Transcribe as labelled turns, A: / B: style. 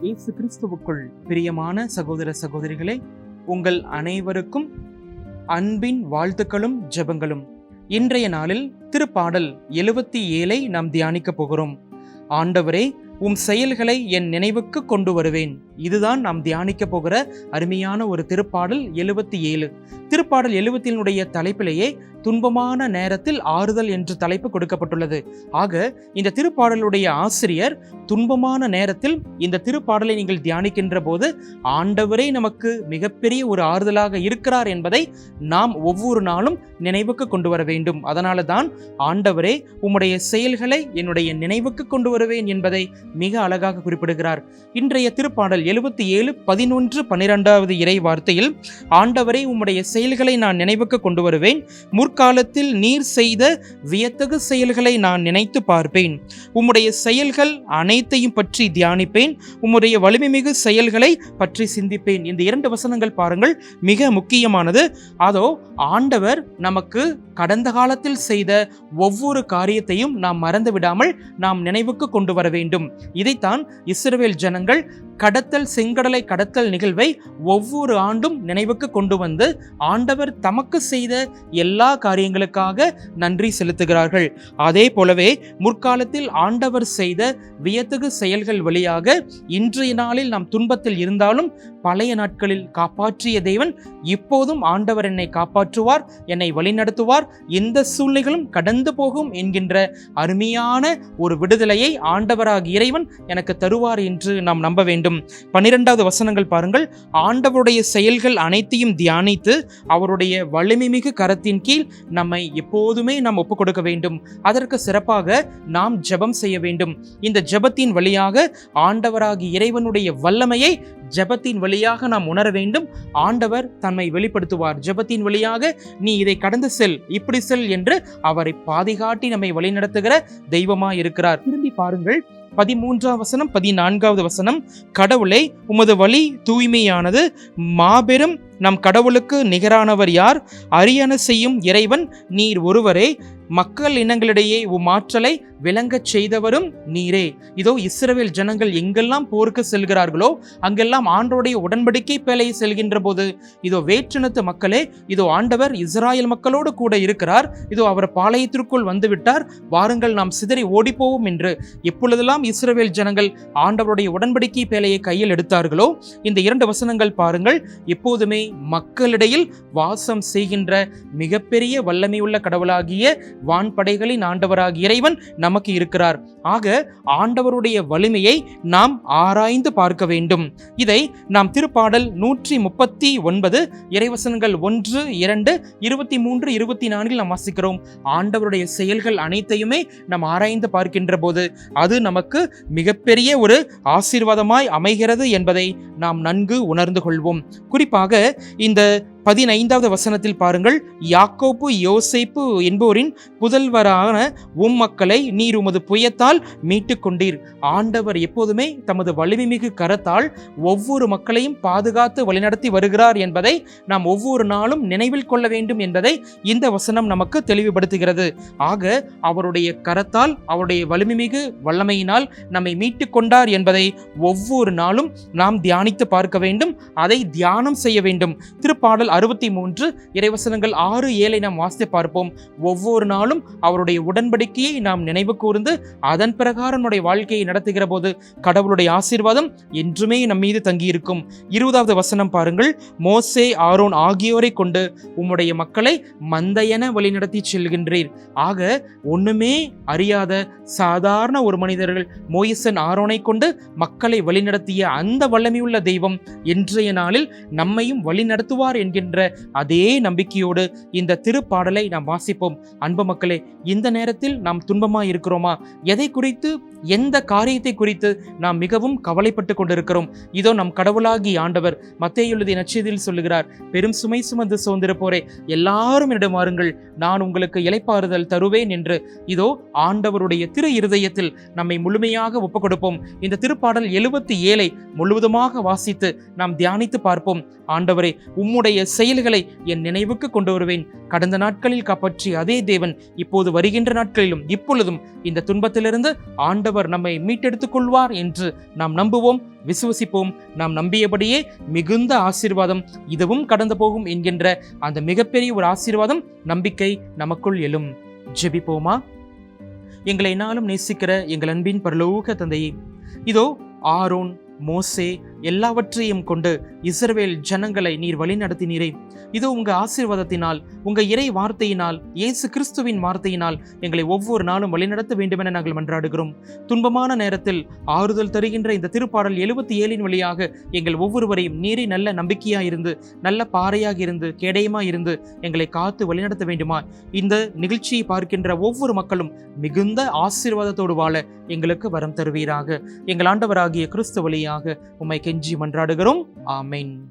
A: இயேசு கிறிஸ்துவுக்குள் பிரியமான சகோதர சகோதரிகளே உங்கள் அனைவருக்கும் அன்பின் வாழ்த்துக்களும் ஜெபங்களும். இன்றைய நாளில் திருப்பாடல் எழுபத்தி ஏழை நாம் தியானிக்க போகிறோம். ஆண்டவரே உம் செயல்களை என் நினைவுக்கு கொண்டு வருவேன். இதுதான் நாம் தியானிக்க போகிற அருமையான ஒரு திருப்பாடல் எழுபத்தி ஏழு திருப்பாடல் எழுபத்தினுடைய தலைப்பிலேயே துன்பமான நேரத்தில் ஆறுதல் என்று தலைப்பு கொடுக்கப்பட்டுள்ளது. ஆக இந்த திருப்பாடலுடைய ஆசிரியர் துன்பமான நேரத்தில் இந்த திருப்பாடலை நீங்கள் தியானிக்கின்ற போது ஆண்டவரே நமக்கு மிகப்பெரிய ஒரு ஆறுதலாக இருக்கிறார் என்பதை நாம் ஒவ்வொரு நாளும் நினைவுக்கு கொண்டு வர வேண்டும். அதனால தான் ஆண்டவரே உம்முடைய செயல்களை என்னுடைய நினைவுக்கு கொண்டு வருவேன் என்பதை மிக அழகாக குறிப்பிடுகிறார். இன்றைய திருப்பாடல் எழுபத்தி ஏழு பதினொன்று பன்னிரெண்டாவது இறை வார்த்தையில் ஆண்டவரை உம்முடைய செயல்களை நான் நினைவுக்கு கொண்டு வருவேன் முற்காலத்தில் நீர் செய்த வியத்தகு செயல்களை நான் நினைத்து பார்ப்பேன். உம்முடைய செயல்கள் அனைத்தையும் பற்றி தியானிப்பேன். உம்முடைய வலிமைமிகு செயல்களை பற்றி சிந்திப்பேன். இந்த இரண்டு வசனங்கள் பாருங்கள் மிக முக்கியமானது. அதோ ஆண்டவர் நமக்கு கடந்த காலத்தில் செய்த ஒவ்வொரு காரியத்தையும் நாம் மறந்து விடாமல் நாம் நினைவுக்கு கொண்டு வர வேண்டும். இதைத்தான் இஸ்ரவேல் ஜனங்கள் கடத்தல் செங்கடலை கடத்தல் நிகழ்வை ஒவ்வொரு ஆண்டும் நினைவுக்கு கொண்டு வந்து ஆண்டவர் தமக்கு செய்த எல்லா காரியங்களுக்காக நன்றி செலுத்துகிறார்கள். அதே போலவே முற்காலத்தில் ஆண்டவர் செய்த வியத்தகு செயல்கள் வழியாக இன்றைய நாளில் நாம் துன்பத்தில் இருந்தாலும் பழைய நாட்களில் காப்பாற்றிய தேவன் இப்போதும் ஆண்டவர் என்னை காப்பாற்றுவார் என்னை வழிநடத்துவார் எந்த சூழ்நிலைகளும் கடந்து போகும் என்கின்ற அருமையான ஒரு விடுதலையை ஆண்டவராக இறைவன் எனக்கு தருவார் என்று நாம் நம்ப வேண்டும். பன்னிரெண்டாவது வசனங்கள் பாருங்கள். ஆண்டவருடைய செயல்கள் அனைத்தையும் தியானித்து அவருடைய வலிமைமிகு கரத்தின் கீழ் நம்மை எப்போதுமே நாம் ஒப்புக் கொடுக்க வேண்டும். அதற்கு சிறப்பாக நாம் ஜெபம் செய்ய வேண்டும். இந்த ஜெபத்தின் வழியாக ஆண்டவராகி இறைவனுடைய வல்லமையை ஜெபத்தின் வழியாக நாம் உணர வேண்டும். ஆண்டவர் தன்னை வெளிப்படுத்துவார். ஜெபத்தின் வழியாக நீ இதை கடந்து செல் இப்படி செல் என்று அவரை பாதிகாட்டி நம்மை வழிநடத்துகிற தெய்வமாய் இருக்கிறார் திரும்பி பாருங்கள். பதிமூன்றாம் வசனம் பதினான்காவது வசனம் கடவுளை உமது வழி தூய்மையானது மாபெரும் நம் கடவுளுக்கு நிகரானவர் யார்? அரியணை செய்யும் இறைவன் நீர் ஒருவரே. மக்கள் இனங்களிடையே உம் ஆற்றலை விளங்கச் செய்தவரும் நீரே. இதோ இஸ்ரவேல் ஜனங்கள் எங்கெல்லாம் போருக்கு செல்கிறார்களோ அங்கெல்லாம் ஆண்டோடைய உடன்படிக்கை பேலையை செல்கின்ற போது இதோ வேற்றினத்து மக்களே இதோ ஆண்டவர் இஸ்ராயல் மக்களோடு கூட இருக்கிறார். இதோ அவர் பாளையத்திற்குள் வந்துவிட்டார். வாருங்கள் நாம் சிதறி ஓடிப்போவோம் என்று எப்பொழுதெல்லாம் இஸ்ரவேல் ஜனங்கள் ஆண்டவருடைய உடன்படிக்கை பேலையை கையில் எடுத்தார்களோ இந்த இரண்டு வசனங்கள் பாருங்கள். எப்போதுமே மக்களிடையில் வாசம் செய்கின்ற மிகப்பெரிய வல்லமையுள்ள கடவுளாகிய வான்படைகளின் ஆண்டவராகிய இறைவன் நமக்கு இருக்கிறார். ஆக ஆண்டவருடைய வலிமையை நாம் ஆராய்ந்து பார்க்க வேண்டும். இதை நாம் திருப்பாடல் நூற்றி முப்பத்தி ஒன்பது இறைவசனங்கள் ஒன்று இரண்டு இருபத்தி மூன்று இருபத்தி நான்கில் நாம் வாசிக்கிறோம். ஆண்டவருடைய செயல்கள் அனைத்தையுமே நாம் ஆராய்ந்து பார்க்கின்ற போது அது நமக்கு மிகப்பெரிய ஒரு ஆசீர்வாதமாய் அமைகிறது என்பதை நாம் நன்கு உணர்ந்து கொள்வோம். குறிப்பாக இந்த பதினைந்தாவது வசனத்தில் பாருங்கள் யாக்கோப்பு யோசைப்பு என்போரின் புதல்வரான உம் மக்களை நீர் உமது புயத்தால் மீட்டு கொண்டீர் ஆண்டவர் எப்போதுமே தமது வலிமைமிகு கரத்தால் ஒவ்வொரு மக்களையும் பாதுகாத்து வழிநடத்தி வருகிறார் என்பதை நாம் ஒவ்வொரு நாளும் நினைவில் கொள்ள வேண்டும் என்பதை இந்த வசனம் நமக்கு தெளிவுபடுத்துகிறது. ஆக அவருடைய கரத்தால் அவருடைய வலிமைமிகு வல்லமையினால் நம்மை மீட்டு கொண்டார் என்பதை ஒவ்வொரு நாளும் நாம் தியானித்து பார்க்க வேண்டும். அதை தியானம் செய்ய வேண்டும். திருப்பாடல் அறுபத்தி மூன்று இறைவசனங்கள் ஆறு ஏழை நாம் வாசித்து பார்ப்போம். ஒவ்வொரு நாளும் அவருடைய உடன்படிக்கையை நாம் நினைவு கூர்ந்து அதன் பிரகாரம் நம்முடைய வாழ்க்கையை நடத்துகிற போது கடவுளுடைய ஆசீர்வாதம் என்றுமே நம் மீது தங்கியிருக்கும். இருபதாவது வசனம் பாருங்கள். மோசே ஆரோன் ஆகியோரை கொண்டு உம்முடைய மக்களை மந்தையென வழிநடத்தி செல்கின்றீர். ஆக ஒண்ணுமே அறியாத சாதாரண ஒரு மனிதர்கள் மோயிசன் ஆரோனை கொண்டு மக்களை வழிநடத்திய அந்த வல்லமையுள்ள தெய்வம் இன்றைய நாளில் நம்மையும் வழிநடத்துவார் என்கின்ற அதே நம்பிக்கையோடு இந்த திருப்பாடலை நாம் வாசிப்போம். அன்பு மக்களே இந்த நேரத்தில் நாம் துன்பமாக இருக்கிறோமா? எதை குறித்து எந்த காரியத்தை குறித்து நாம் மிகவும் கவலைப்பட்டு கொண்டிருக்கிறோம்? இதோ நம் கடவுளாகி ஆண்டவர் மத்தேயுள்ளதை நச்சதில் சொல்லுகிறார் பெரும் சுமை சுமந்து சோர்ந்திருப்போரே எல்லாரும் என்னிடம் வாருங்கள் நான் உங்களுக்கு இலைப்பாறுதல் தருவேன் என்று. இதோ ஆண்டவருடைய திரு இருதயத்தில் நம்மை முழுமையாக ஒப்புக் கொடுப்போம் இந்த திருப்பாடல் எழுபத்தி ஏழை முழுவதுமாக வாசித்து நாம் தியானித்து பார்ப்போம். ஆண்டவரே உம்முடைய செயல்களை என் நினைவுக்கு கொண்டு வருவேன். கடந்த நாட்களில் காப்பாற்றிய அதே தேவன் இப்போது வருகின்ற நாட்களிலும் இப்பொழுதும் இந்த துன்பத்திலிருந்து ஆண்டவர் நம்மை மீட்டெடுத்துக் கொள்வார் என்று நாம் நம்புவோம் விசுவசிப்போம். நாம் நம்பியபடியே மிகுந்த ஆசீர்வாதம் இதுவும் கடந்து போகும் என்கின்ற அந்த மிகப்பெரிய ஒரு ஆசீர்வாதம் நம்பிக்கை நமக்குள் எழும். ஜெபிப்போமா? எங்களை நாளும் நேசிக்கிற எங்கள் அன்பின் பரலோக தந்தையே இதோ ஆரோன் மோசே எல்லாவற்றையும் கொண்டு இஸ்ரவேல் ஜனங்களை நீர் வழிநடத்தினீரே. இது உங்க ஆசீர்வாதத்தினால் உங்க இறை வார்த்தையினால் இயேசு கிறிஸ்துவின் வார்த்தையினால் எங்களை ஒவ்வொரு நாளும் வழிநடத்த வேண்டுமென நாங்கள் மன்றாடுகிறோம். துன்பமான நேரத்தில் ஆறுதல் தருகின்ற இந்த திருப்பாடல் எழுபத்தி ஏழின் வழியாக எங்கள் ஒவ்வொருவரையும் நீரே நல்ல நம்பிக்கையாக இருந்து நல்ல பாறையாக இருந்து கேடயமாக இருந்து எங்களை காத்து வழிநடத்த வேண்டுமா? இந்த நிகழ்ச்சியை பார்க்கின்ற ஒவ்வொரு மக்களும் மிகுந்த ஆசீர்வாதத்தோடு வாழ எங்களுக்கு வரம் தருவீராக. எங்கள் ஆண்டவராகிய கிறிஸ்து வழியாக உம்மை கெஞ்சி மன்றாடுகிறோம். ஆமென்.